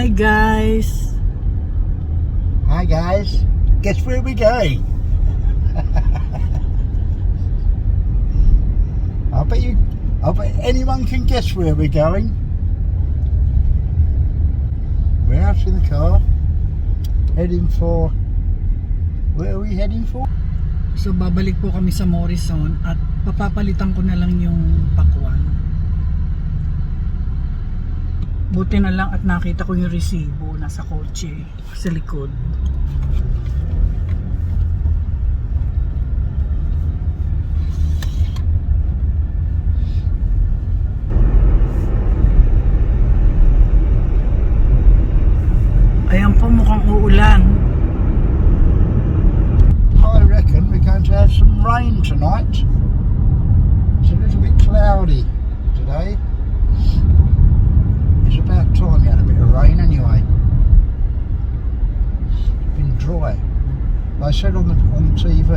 Hi guys! Hi guys, guess where we're going? I bet you, I bet anyone can guess where we're going. We're out in the car, heading for. Where are we heading for? So babalik po kami sa Morrison at papapalitan ko na lang yung pakwan. Buti na lang at nakita ko yung resibo nasa kotse sa likod. Said on the on TV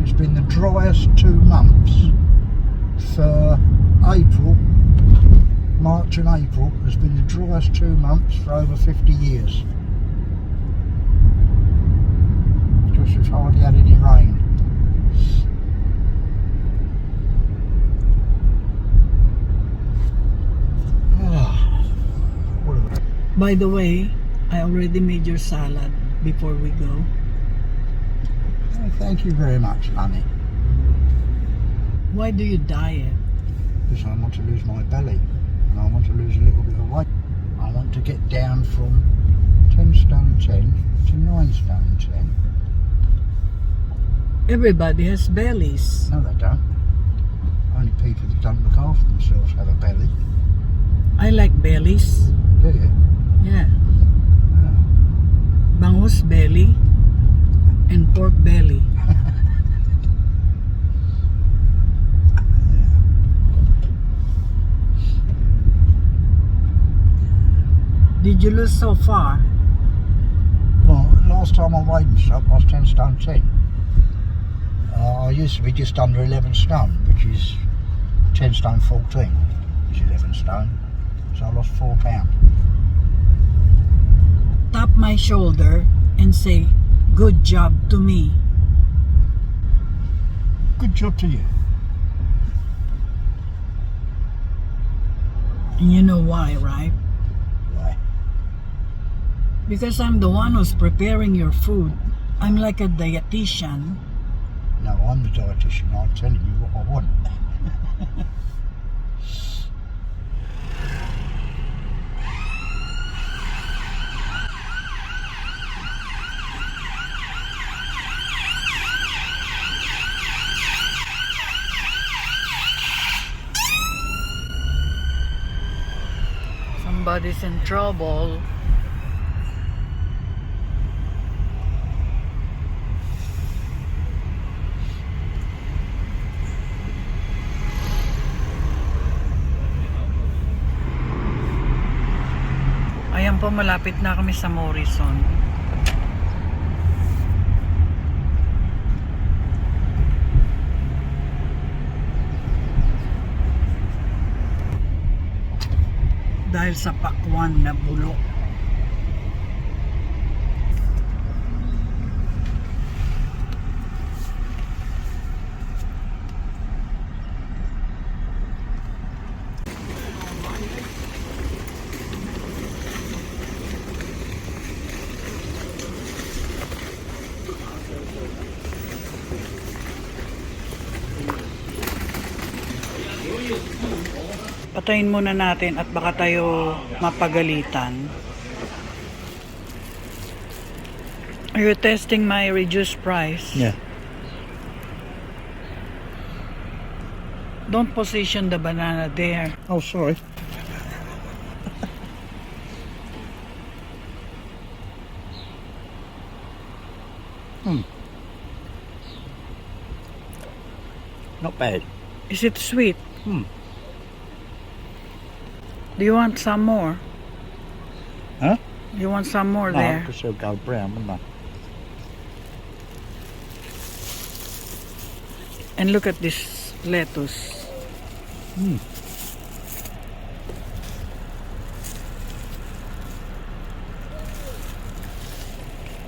it's been the driest two months for April. March and April has been the driest two months for over 50 years. Because we've hardly had any rain. Ah, By the way, I already made your salad before we go. Oh, thank you very much, honey. Why do you diet? Because I want to lose my belly and I want to lose a little bit of weight. I want to get down from 10 stone 10 to 9 stone 10. Everybody has bellies. No, they don't. Only people that don't look after themselves have a belly. I like bellies. Do you? Yeah. Oh. Bangus belly and pork belly. Did you lose so far? Well, last time I weighed myself, I was 10 stone 10. Uh, I used to be just under 11 stone, which is 10 stone 14, which is 11 stone. So I lost 4 pounds. Tap my shoulder and say, good job to me. Good job to you. And you know why, right? Why? Because I'm the one who's preparing your food. I'm like a dietitian. No, I'm the dietitian. I'm telling you what I want. Somebody's in trouble. Ayan po, malapit na kami sa Morrison. Dahil sa pakwan na bulok. Patayin muna natin at baka tayo mapagalitan. Are you testing my reduced price? Yeah. Don't position the banana there. Oh, sorry. hmm. Not bad. Is it sweet? Hmm. Do you want some more? Huh? You want some more there? because got brim. And look at this lettuce. Mm.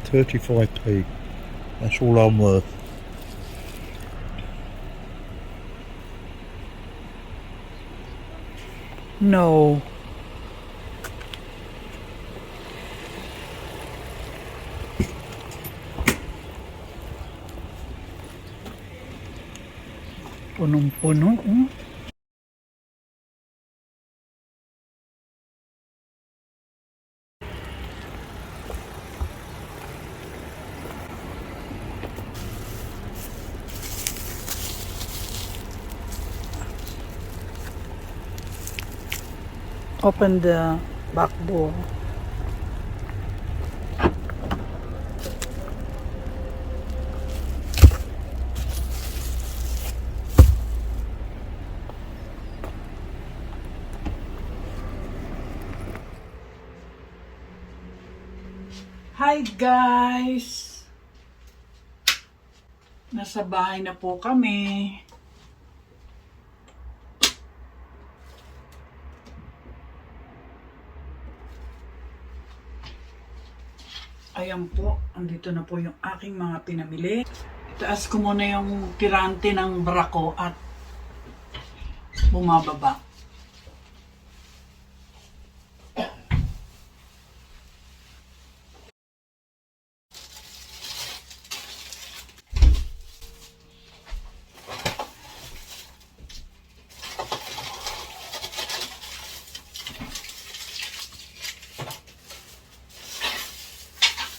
Thirty-five p. That's all I'm worth. No. Punong-puno. Oh. Open the back door. Hi guys! Nasa bahay na po kami. Ayan po, andito na po yung aking mga pinamili. Itaas ko muna yung tirante ng brako at bumababa.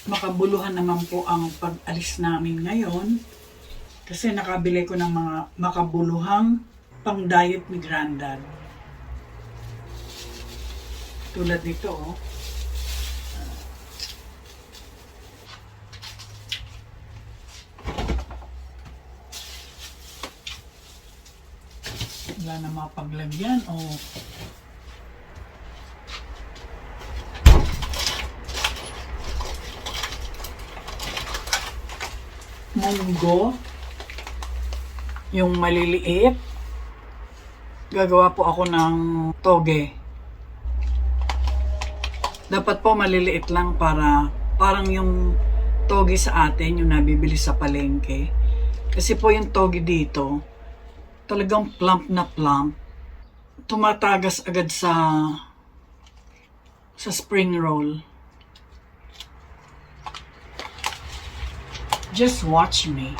Makabuluhan naman po ang pag-alis namin ngayon kasi nakabili ko ng mga makabuluhang pang diet ni Grandad. Tulad nito oh. Wala na mapaglagyan oh. Munggo, yung maliliit. Gagawa po ako ng toge. Dapat po maliliit lang para parang yung toge sa atin, yung nabibili sa palengke. Kasi po yung toge dito, talagang plump na plump. Tumatagas agad sa sa spring roll. Just watch me.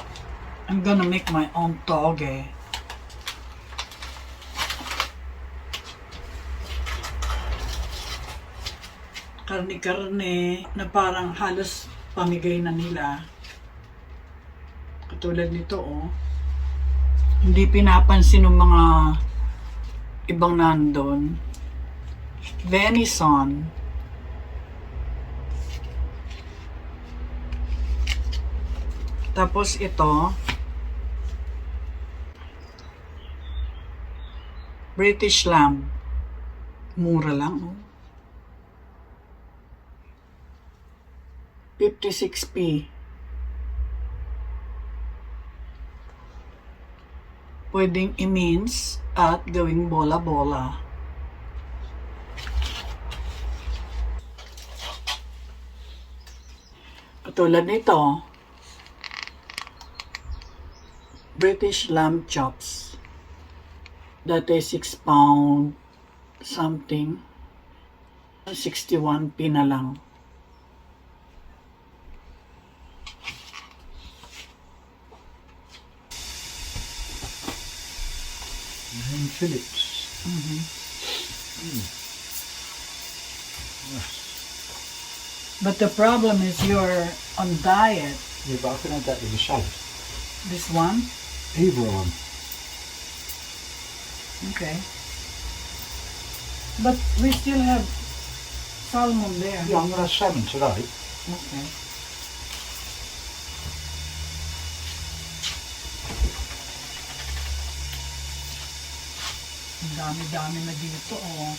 I'm gonna make my own toge. Karne-karne na parang halos pamigay na nila. Katulad nito, oh. Hindi pinapansin ng mga ibang nandun. Venison. Tapos ito, British lamb. Mura lang, oh. 56p. Pwedeng i-mince at gawing bola-bola. Katulad nito, British lamb chops. That is 6 pound something. 61p na lang. And Phillips. Mm-hmm. Hmm. But the problem is you're on diet. Yeah, but I add that in the salad. This one? Either. Okay. But we still have salmon there. Yeah, I'm going to have salmon today. Okay. Ang dami-dami na dito, oh.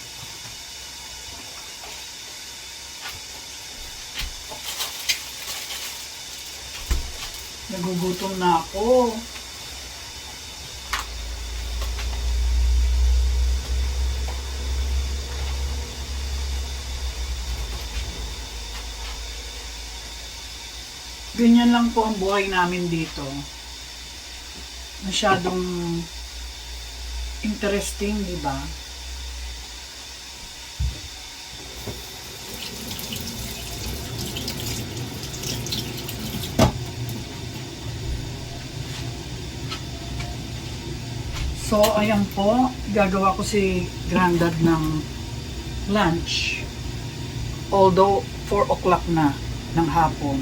Nagugutom na ako. Ganyan lang po ang buhay namin dito. Masyadong interesting, di ba? So, ayan po, gagawa ko si Grandad ng lunch. Although, 4 o'clock na ng hapon.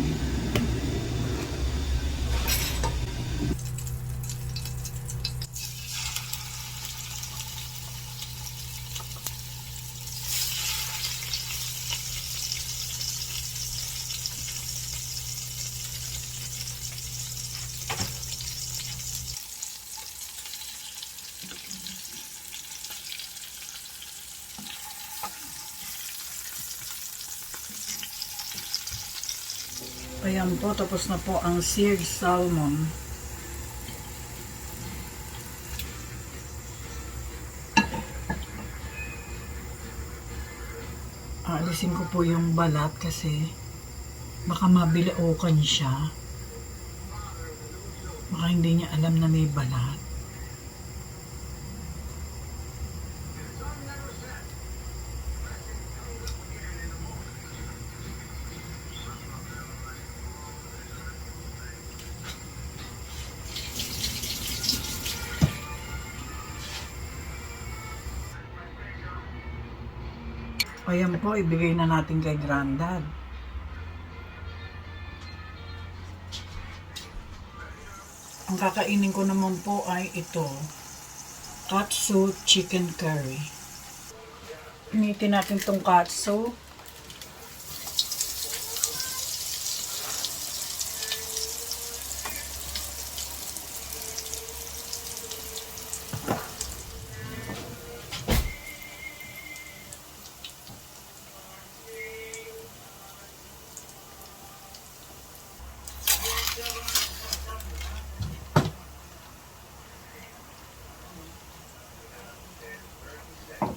Ayan po, tapos na po ang seared salmon. Aalisin ko po yung balat kasi baka mabilaukan siya. Baka hindi niya alam na may balat. Ayan po, ibigay na natin kay Grandad. Ang kakainin ko naman po ay ito. Katsu chicken curry. Initin natin tong katsu.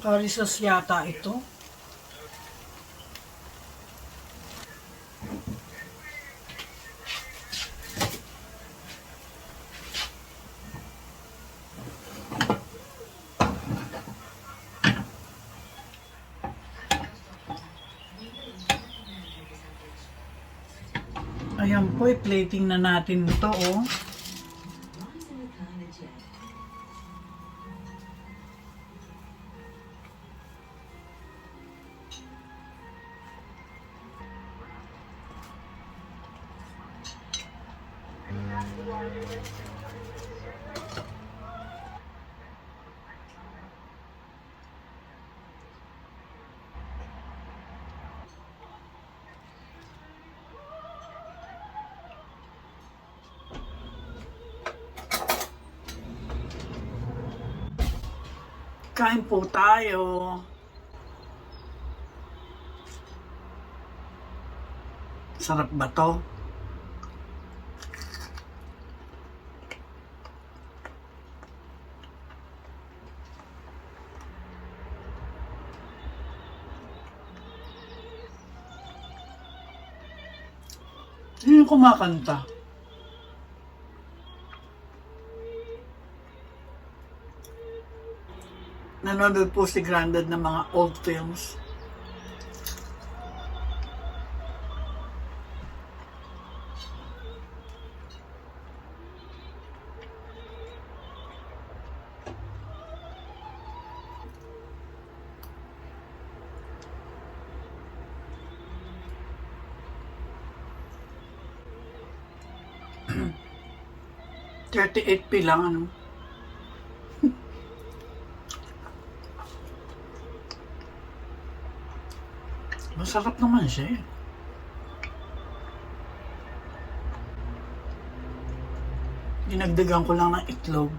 Sauce yata ito. Ayan po, i-plating na natin ito, oh. Kain po tayo. Sarap ba to? Sino kumakanta? Nanonood po si Grandad ng mga old films. Thirty-eight p ano. Masarap naman siya eh. Dinagdagan ko lang ng itlog.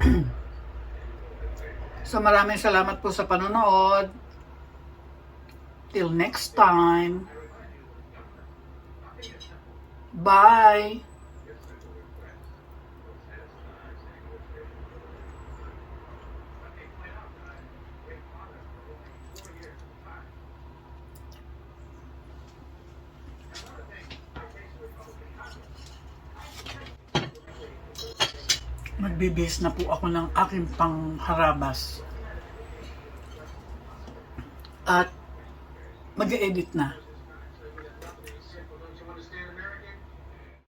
so maraming salamat po sa panonood. Till next time. Bye! Magbibis na po ako ng aking pangharabas. At mag-edit na.